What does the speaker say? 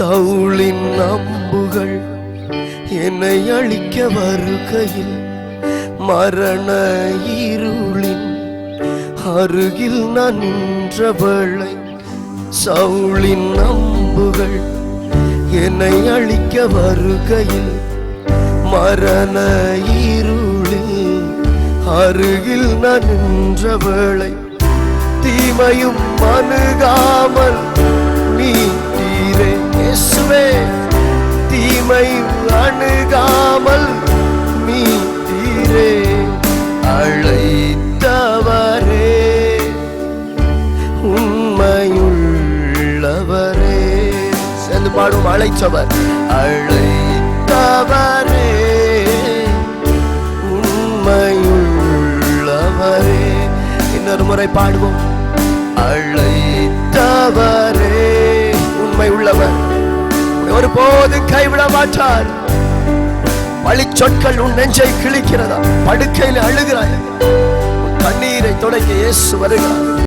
சவுளின் அம்புகள் என்னை அழிக்க வருகையில் மரண இருளின் அருகில் நான் நின்றவளை சவுளின் அம்புகள் என்னை அழிக்க வருகையில் மரண இருளில் அருகில் நான் நின்றவளை தீமையும் அணுகாமல் தீமையும் அணுகாமல் மீட்டீரே அழைத்தவரே. உண்மையுள்ளவரே. சேர்ந்து பாடும் அழைச்சவர் அழைத்தவரே. உண்மையுள்ளவரே. இன்னொரு முறை பாடுவோம். அழைத்தவரே. உண்மை உள்ளவர் ஒருபோதும் கைவிட மாட்டார். வழி சொற்கள் உன் நெஞ்சை கிழிக்கிறதா? படுக்கையில் அழுகிறாய். தண்ணீரை கண்ணீரை தொடங்க இயேசு வருகிறார்.